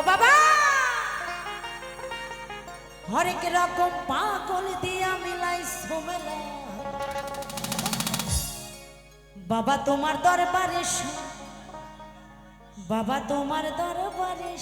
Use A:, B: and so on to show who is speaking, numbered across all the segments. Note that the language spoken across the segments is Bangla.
A: বাবা! হরেক রকম পাগল বাবা তোমার দরবারে বাবা তোমার দরবারে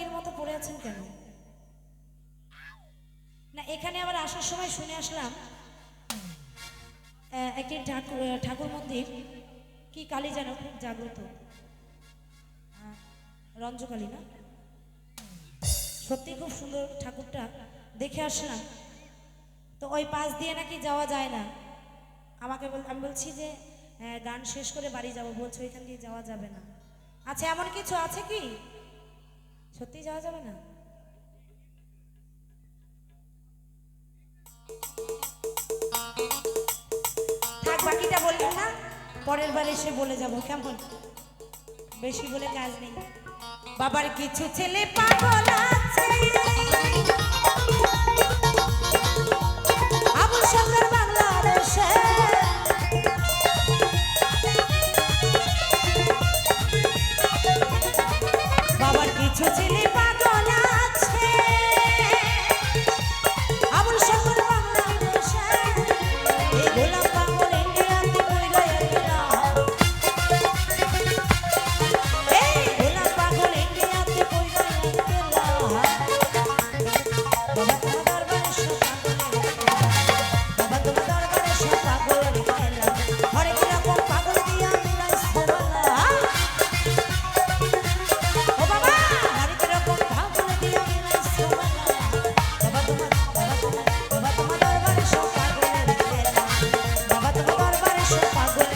A: রোগীর মতো পড়ে আছেন কেন? না, এখানে আবার আসার সময় শুনে আসলাম একটি ঠাকুর ঠাকুর মন্দির, কি কালী যেন খুব জাগ্রত। রঞ্জকালী না? সত্যি খুব সুন্দর ঠাকুরটা, দেখে আসলাম। তো ওই পাশ দিয়ে নাকি যাওয়া যায় না। আমাকে বল, আমি বলছি যে গান শেষ করে বাড়ি যাব, বলছো ওইখান দিয়ে যাওয়া যাবে না। আচ্ছা এমন কিছু আছে কি? সত্যি যাওয়া যাবে না? থাক, বাকিটা বললেন না। পরের বার এসে বলে যাব, কেমন? বেশি বলে কাজ নেই। বাবার কিছু ছেলে পাগল আছে ছোট পাগল